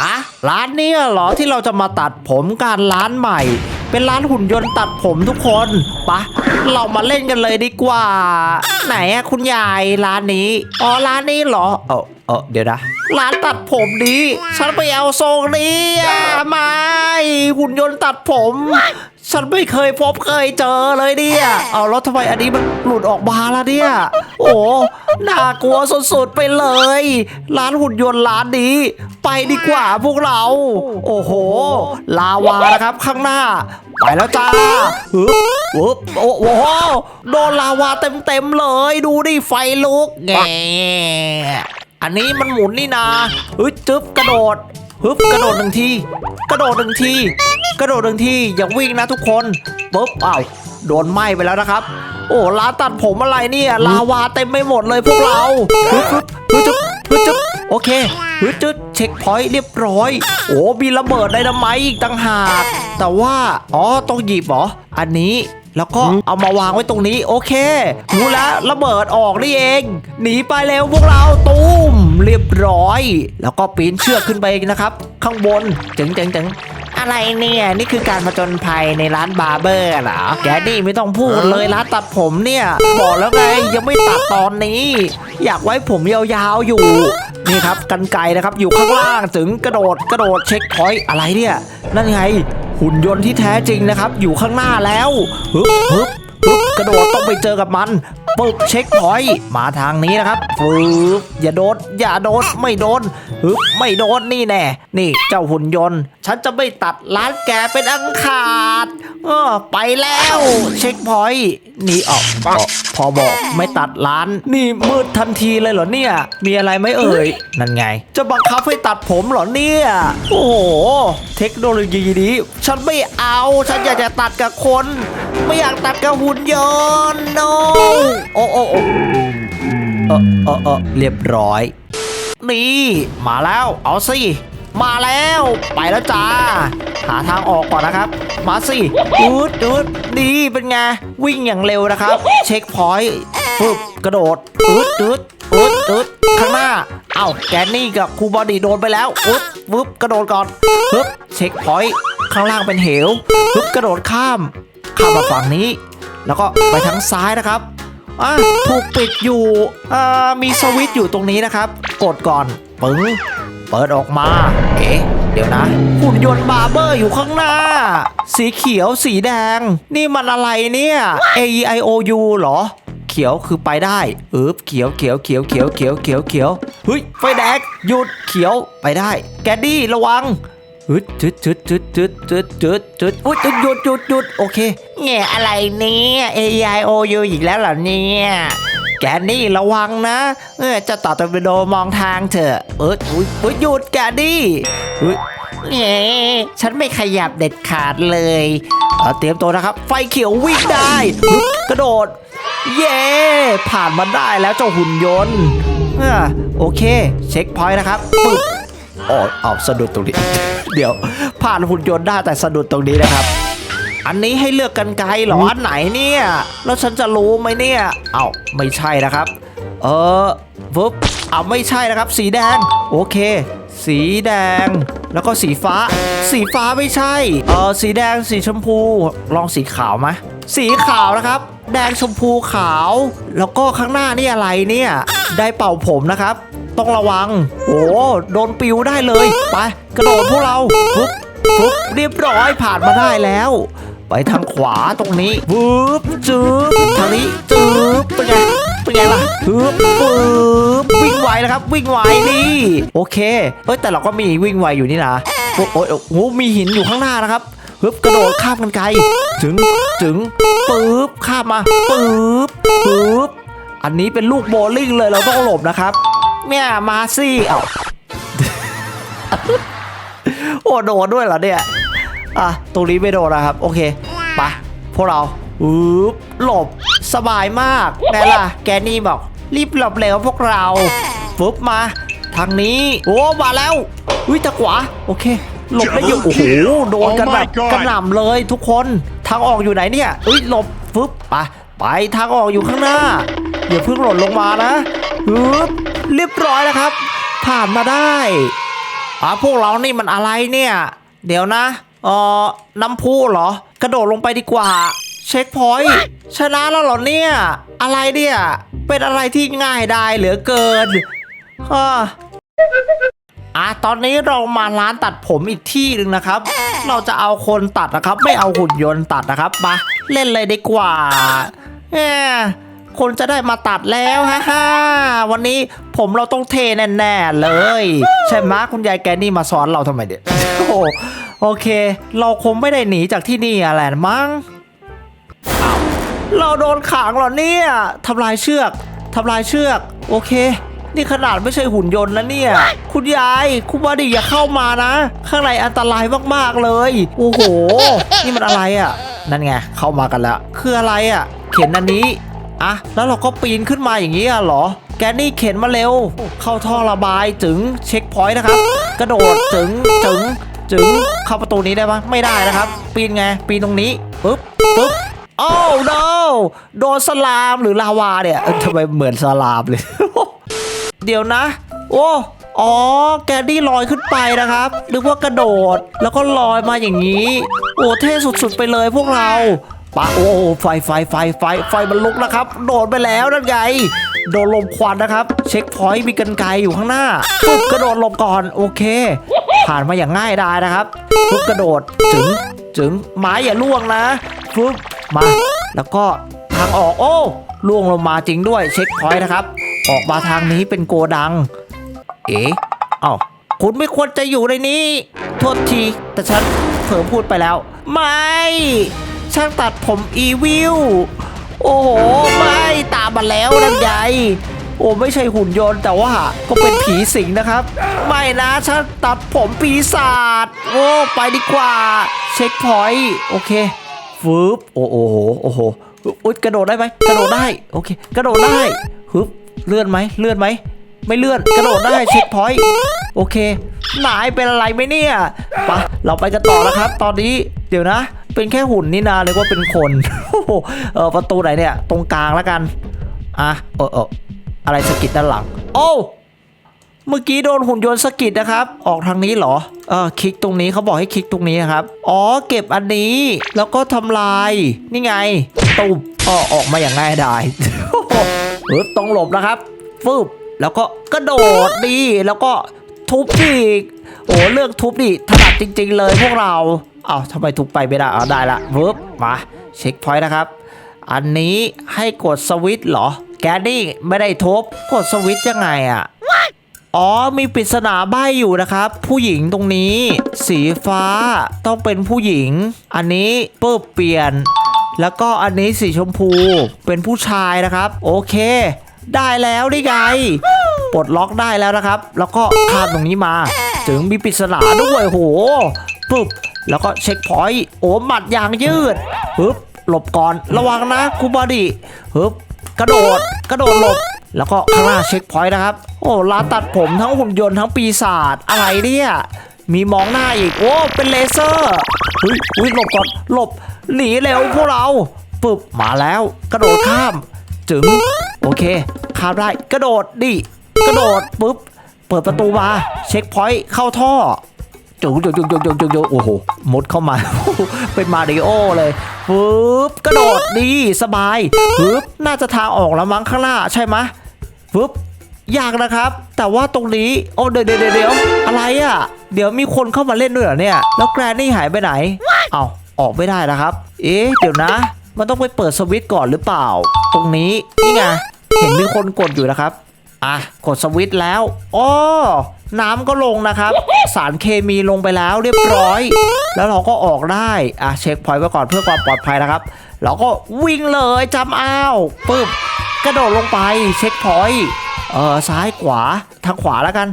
ฮะ ร้านเนี้เหรอที่เราจะมาตัดผมการร้านใหม่ เป็นร้านหุ่นยนต์ตัดผมทุกคนปะเรามาเล่นกันเลยดีกว่า ไหนอะคุณยายร้านนี้ อ๋อร้านนี้เหรอเออ เออเดี๋ยวนะร้านตัดผมนี้ ฉันไปเอาทรงนี้อะไม่หุ่นยนต์ตัดผม ฉันไม่เคยพบเคยเจอเลยเนี่ยเอาแล้วทำไมอันนี้มันหลุดออกมาแล้วเนี่ย โอ้น่ากลัวสุดๆไปเลย ร้านหุ่นยนต์ร้านนี้ ไปดีกว่าพวกเรา โอ้โห ลาวานะครับข้างหน้า ไปแล้วจ้าฮึบฮึบโอ้โหโดนลาวาเต็มๆเลย ดูดิไฟลุกแง อันนี้มันหมุนนี่นาเฮ้ยจึ๊บกระโดดฮึบกระโดดหนึ่งที กระโดดหนึ่งที กระโดดหนึ่งทีอย่าวิ่งนะทุกคนปุ๊บอ้าวโดนไหม้ไปแล้วนะครับ โอ้ร้านตัดผมอะไรเนี่ยลาวาเต็มไม่หมดเลยพวกเราฮึบฮึบฮึบจึ๊บฮึบจึ๊บโอเค ฮึบจึ๊บเช็คพอยต์เรียบร้อย โอ้มีระเบิดไดนาไมต์อีกต่างหาก แต่ว่า อ๋อ ต้องหยิบเหรอ อันนี้แล้วก็เอามาวางไว้ตรงนี้ โอเค รู้แล้วระเบิดออกนี่เอง หนีไปเร็วพวกเราตูมเรียบร้อย แล้วก็ปีนเชือกขึ้นไปนะครับ ข้างบนเจ๋งเจ๋งเจ๋ง อะไรเนี่ย นี่คือการผจญภัยในร้านบาร์เบอร์เหรอแกนี่ไม่ต้องพูดเลยร้านตัดผมเนี่ย บอกแล้วไงยังไม่ตัดตอนนี้ อยากไว้ผมยาวๆอยู่นี่ครับกันไกรนะครับอยู่ข้างล่างถึงกระโดดกระโดดเช็คพอยต์อะไรเนี่ย นั่นไงหุ่นยนต์ที่แท้จริงนะครับ อยู่ข้างหน้าแล้วฮึบฮึบฮึบกระโดดต้องไปเจอกับมัน ปึ๊บเช็คพอยต์มาทางนี้นะครับฟึบอย่าโดนอย่าโดนไม่โดนฮึบไม่โดนนี่แน่ นี่เจ้าหุ่นยนต์ ฉันจะไม่ตัดร้านแกเป็นอังขาดเออไปแล้ว เช็คพอยต์นี่ออกพอบอกไม่ตัดร้าน นี่มืดทันทีเลยเหรอเนี่ย มีอะไรไหมเอ่ยนั่นไง จะบังคับให้ตัดผมเหรอเนี่ย โอ้โห เทคโนโลยีนี้ฉันไม่เอา ฉันอยากจะตัดกับคน ไม่อยากตัดกับหุ่นยนต์ no โอ้โอ้โอ้เออเออเออเรียบร้อย นี่ มาแล้ว เอาสิ มาแล้ว ไปแล้วจ้า หาทางออกก่อนนะครับ มาสิอืดอืดดีเป็นไง วิ่งอย่างเร็วนะครับ เช็คพอยต์ปึ๊บกระโดดอืดอืดอืดอืดข้างหน้า เอ้าแกนนี่กับครูบอดี้โดนไปแล้วอึ๊บปึ๊บกระโดดก่อนปึ๊บเช็คพอยต์ข้างล่างเป็นเหวปึ๊บกระโดดข้าม ข้ามมาฝั่งนี้ แล้วก็ไปทางซ้ายนะครับอะถูกปิดอยู่อ่ามีสวิตช์อยู่ตรงนี้นะครับ กดก่อนปึ้งเปิดออกมา เอ๊ะ เดี๋ยวนะ หุ่นยนต์บาร์เบอร์อยู่ข้างหน้า สีเขียวสีแดง นี่มันอะไรเนี่ย A E I O U เหรอ เขียวคือไปได้อึบเขียวเขียวเขียวเขียวเขียวเขียวเขียวเฮ้ยไฟแดงหยุดเขียวไปได้ แกดดี้ระวัง ฮึดจุดจุดจุดจุดจุดจุดจุดอุ้ยหยุดหยุดหยุดหยุดโอเคแง่อะไรเนี่ย A I O U อีกแล้วเหรอเนี่ยแกนี่ระวังนะ เออเจะต่อตวิโดมองทางเถอะเอออุ้ยอุ้ยหยุดแกนี่อุ้ยแง่ฉันไม่ขยับเด็ดขาดเลยเออเตรียมตัวนะครับ ไฟเขียววิ่งได้ฮึบกระโดด เย้ผ่านมาได้แล้วเจ้าหุ่นยนต์เออโอเค เช็คพอยต์นะครับปึ๊บ อ๋อเอาสะดุดตรงนี้ เดี๋ยว ผ่านหุ่นยนต์ได้แต่สะดุดตรงนี้นะครับ อันนี้ให้เลือกกันไกลเหรออันไหนเนี่ย แล้วฉันจะรู้ไหมเนี่ย เอาไม่ใช่นะครับ เออวึบเอาไม่ใช่นะครับ สีแดง โอเค สีแดง แล้วก็สีฟ้า สีฟ้าไม่ใช่ เออสีแดงสีชมพู ลองสีขาวไหมสีขาวนะครับ แดงชมพูขาว แล้วก็ข้างหน้านี่อะไรเนี่ย ได้เป่าผมนะครับ ต้องระวัง โอ้โดนปิวได้เลย ไป กระโดดพวกเราปุ๊บปุ๊บเรียบร้อยผ่านมาได้แล้ว ไปทางขวาตรงนี้ปุ๊บจืบทางนี้จืบเป็นไงเป็นไงล่ะปึ๊บปึ๊บวิ่งไวนะครับ วิ่งไวนี่โอเคเอ้ยแต่เราก็มีวิ่งไวอยู่นี่นะโอ้โอ้โอ้โหมีหินอยู่ข้างหน้านะครับปึ๊บกระโดดข้ามกันไกลถึงถึงปึ๊บข้ามมาปึ๊บปึ๊บอันนี้เป็นลูกโบลิ่งเลยเราต้องหลบนะครับ เนี่ยมาสิเอ้าโอ้โดนด้วยเหรอเนี่ย อะ ตรงนี้ไม่โดนนะครับ โอเคไปพวกเราอึ๊บหลบสบายมากไงล่ะ แกนี่บอก รีบหลบเร็วพวกเราปุ๊บมา ทางนี้ โอ้ มาแล้วอุ้ยตะขวา โอเค หลบได้อยู่โอ้โหโดนกันแบบ Oh my god กระหน่ำเลยทุกคน ทางออกอยู่ไหนเนี่ยอุ้ยหลบฟึบไปไปทางออกอยู่ข้างหน้าอย่าเพิ่งหล่นลงมานะฮึบ เรียบร้อยแล้วครับ ผ่านมาได้อะพวกเรานี่มันอะไรเนี่ย เดี๋ยวนะเออน้ำพุเหรอ กระโดดลงไปดีกว่า เช็คพอยต์ชนะแล้วเหรอเนี่ย อะไรเนี่ย เป็นอะไรที่ง่ายได้เหลือเกินฮ่าอะตอนนี้เรามาร้านตัดผมอีกที่หนึ่งนะครับ เราจะเอาคนตัดนะครับ ไม่เอาหุ่นยนต์ตัดนะครับมาเล่นเลยดีกว่าแหม คนจะได้มาตัดแล้วฮ่าฮ่าวันนี้ผมเราต้องเทแน่ๆเลย ใช่ไหมคุณยายแกนี่มาสอนเราทำไมเดี๋ยโอ้โหโอเค เราคงไม่ได้หนีจากที่นี่อะไรมั้งเราโดนขังเหรอเนี่ยทำลายเชือกทำลายเชือก โอเค นี่ขนาดไม่ใช่หุ่นยนต์นะเนี่ย คุณยาย คุณบอดีอย่าเข้ามานะ ข้างในอันตรายมากๆเลย โอ้โห นี่มันอะไรอะ่ะ นั่นไง เข้ามากันแล้ว คืออะไรอะ่ะ เข็นอันนี้ อะแล้วเราก็ปีนขึ้นมาอย่างนี้อะเหรอ แกนี่เข็นมาเร็ว เข้าท่อระบายถึงเช็คพอยต์นะครับ กระโดดถึงถึงถึงเข้าประตูนี้ได้ปะไม่ได้นะครับ ปีนไง ปีนตรงนี้ปึ๊บปึ๊บโอ้ no โดนสลามหรือลาวาเนี่ยเอ้ยทำไมเหมือนสลามเลย เดี๋ยวนะ โอ้อ๋อ แกดี้ลอยขึ้นไปนะครับ นึกว่ากระโดด แล้วก็ลอยมาอย่างนี้ โอ้ เท่สุดๆไปเลยพวกเรา ปะโอ้ไฟไฟไฟไฟไฟมันลุกแล้วครับ โดดไปแล้วนั่นไงโดนลมควันนะครับ เช็คพอยต์มีกันไกอยู่ข้างหน้าปุ๊บกระโดดลบก่อนโอเค ผ่านมาอย่างง่ายดายนะครับปุ๊บกระโดดถึงถึงไม้อย่าล่วงนะปุ๊บมาแล้วก็ทางออกโอ้ล่วงลงมาจริงด้วยเช็คพอยต์นะครับ ออกมาทางนี้เป็นโกดัง เอ๊เอ้าคุณไม่ควรจะอยู่ในนี้ โทษที แต่ฉันเผลอพูดไปแล้ว ไม่ ช่างตัดผมอีวิลโอ้โหไม่ตามมาแล้วนั่นไงโอ้ไม่ใช่หุ่นยนต์แต่ว่าก็เป็นผีสิงนะครับ ไม่นะช่างตัดผมปีศาจโอ้ไปดีกว่า เช็คพอยต์โอเคฟืบโอ้โหโอ้โหอุ๊ยกระโดดได้ไหมกระโดดได้โอเค กระโดดได้ฮึบเลื่อนไหมเลื่อนไหม ไม่เลื่อน กระโดดได้เช็คพอยต์โอเคนายเป็นอะไรไหมเนี่ยไปะเราไปกันต่อแล้วครับ ตอนนี้เดี๋ยวนะ เป็นแค่หุ่นนี่นาเลยว่าเป็นคนเออประตูไหนเนี่ย ตรงกลางแล้วกันอะเออเอออะไรสะกิดด้านหลัง โอ้เมื่อกี้โดนหุ่นยนต์สะกิดนะครับ ออกทางนี้เหรอเออคลิกตรงนี้เขาบอกให้คลิกตรงนี้นะครับ อ๋อเก็บอันนี้แล้วก็ทำลาย นี่ไงตุบอ๋อออกมาอย่างง่ายดายเออต้องหลบนะครับฟึบ แล้วก็กระโดดดีแล้วก็ทุบอีกโอ้เลือกทุบดิถนัดจริง ๆ เลยพวกเราเอาวทำไมทุบไปไม่ได้เอาได้ละฟึบมาเช็คพอยต์นะครับ อันนี้ให้กดสวิตช์เหรอ แกนี่ไม่ได้ทุบกดสวิตช์ยังไงอะอ๋อมีปริศนาใบ้อยู่นะครับ ผู้หญิงตรงนี้ สีฟ้าต้องเป็นผู้หญิง อันนี้เปุ๊บเปลี่ยน แล้วก็อันนี้สีชมพูเป็นผู้ชายนะครับ โอเค ได้แล้วนี่ไงปลดล็อกได้แล้วนะครับ แล้วก็ข้ามตรงนี้มาถึงมีปริศนาด้วยโหปึ๊บแล้วก็เช็คพอยต์โอ้หมัดยางยืดปึ๊บหลบก่อนระวังนะคูบอดีปึ๊บกระโดดกระโดดหลบแล้วก็ข้างหน้าเช็คพอยต์นะครับ โอ้ร้านตัดผมทั้งหุ่นยนต์ทั้งปีศาจอะไรเนี่ยมีมองหน้าอีก โอ้เป็นเลเซอร์เฮ้ยหลบก่อนหลบหนีเร็วพวกเราปึ๊บมาแล้ว กระโดดข้าม จึงโอเคข้ามได้กระโดดดิกระโดดปุ๊บเปิดประตูมาเช็คพอยต์เข้าท่อจุกจุกจุกจุกจุกจุกจุกโอ้โหมุดเข้ามา เป็นมาริโอเลยปึ๊บกระโดดดีสบายปึ๊บน่าจะทางออกแล้วมั้งข้างหน้าใช่ไหมปึ๊บยากนะครับ แต่ว่าตรงนี้โอ้เดี๋ยวเดี๋ยวเดี๋ยวอะไรอะ เดี๋ยวมีคนเข้ามาเล่นด้วยเหรอเนี่ย แล้วแกรนนี่หายไปไหน เอาออกไม่ได้นะครับ เอ๊ะเดี๋ยวนะ มันต้องไปเปิดสวิตช์ก่อนหรือเปล่า ตรงนี้นี่ไงเห็นมีคนกดอยู่นะครับอะกดสวิตช์แล้วอ๋อน้ำก็ลงนะครับ สารเคมีลงไปแล้วเรียบร้อย แล้วเราก็ออกได้อะเช็คพอยต์ไว้ก่อนเพื่อความปลอดภัยนะครับ เราก็วิ่งเลยจำอ้าวปึ๊บกระโดดลงไปเช็คพอยต์เออซ้ายขวาทางขวาแล้วกัน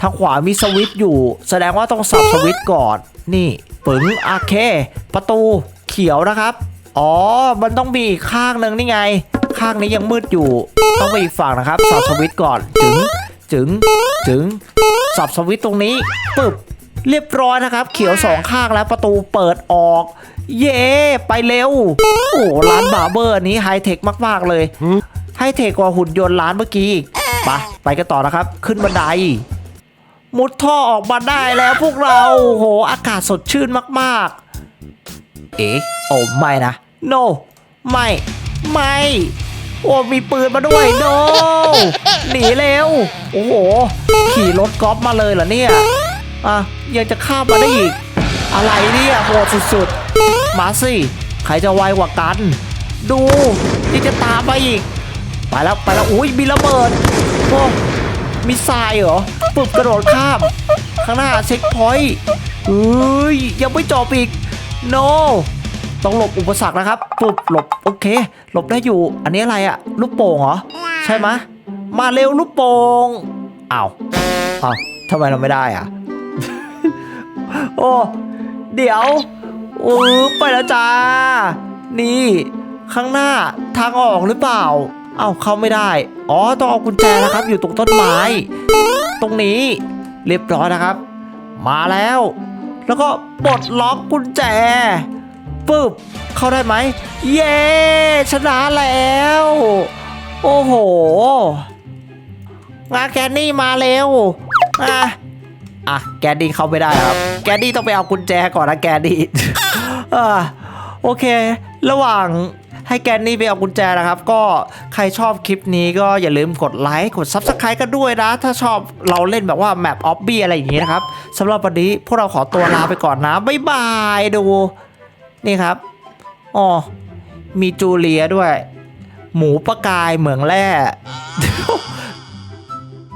ทางขวามีสวิตช์อยู่ แสดงว่าต้องสับสวิตช์ก่อน นี่ปึ๋งโอเค ประตูเขียวนะครับ อ๋อ มันต้องมีอีกข้างหนึ่งนี่ไง ข้างนี้ยังมืดอยู่ ต้องไปอีกฝั่งนะครับ สับสวิตช์ก่อน จึง จึง จึง สับสวิตช์ตรงนี้ ปึบ เรียบร้อยนะครับ เขียวสองข้างแล้วประตูเปิดออก เย่ไปเร็ว โอ้ร้านบาร์เบอร์นี้ไฮเทคมาก ๆ เลยไฮเทคกว่าหุ่นยนต์ร้านเมื่อกี้อีกไปไปกันต่อนะครับ ขึ้นบันได มุดท่อออกมาได้แล้วพวกเราโอ้โหอากาศสดชื่นมาก ๆ เอ๊ะโอ้ไม่นะ no ไม่ ไม่ โอ้มีปืนมาด้วย no หนีเร็ว โอ้โห ขี่รถกอล์ฟมาเลยเหรอเนี่ย อะ ยังจะข้ามมาได้อีก อะไรเนี่ยโหดสุดๆ มาสิ ใครจะไวกว่ากัน ดูยังจะตามมาอีก ไปแล้วไปแล้วอุ้ยมีระเบิดโอ้มีทรายเหรอปึบกระโดดข้าม ข้างหน้าเช็คพอยต์เอ้ยยังไม่จบอีก no ต้องหลบอุปสรรคนะครับปึบหลบโอเค หลบได้อยู่ อันนี้อะไรอะลูกโป่งเหรอใช่ไหมมาเร็วลูกโป่งอ้าวอ้าวทำไมเราไม่ได้อะโอ้เดี๋ยวโอ้ไปแล้วจ้า นี่ ข้างหน้าทางออกหรือเปล่า เอ้าเข้าไม่ได้ อ๋อต้องเอากุญแจนะครับ อยู่ตรงต้นไม้ ตรงนี้เรียบร้อยนะครับ มาแล้ว แล้วก็ปลดล็อกกุญแจ ปึ๊บเข้าได้ไหม เย้ชนะแล้ว โอ้โหงาแกนนี่มาเร็วอะอะแกดดี้เข้าไม่ได้ครับ แกดดี้ต้องไปเอากุญแจก่อนนะแกดดี้อ่โอเค ระหว่างให้แกนนี่ไปเอากุญแจนะครับ ก็ใครชอบคลิปนี้ก็อย่าลืมกดไลค์กด Subscribe กันด้วยนะ ถ้าชอบเราเล่นแบบว่าแมปออฟบี้อะไรอย่างนี้นะครับสำหรับวันนี้พวกเราขอตัวลาไปก่อนนะ บ๊ายบายดู นี่ครับอ๋อมีจูเลียด้วย หมูปะกายเหมืองแร่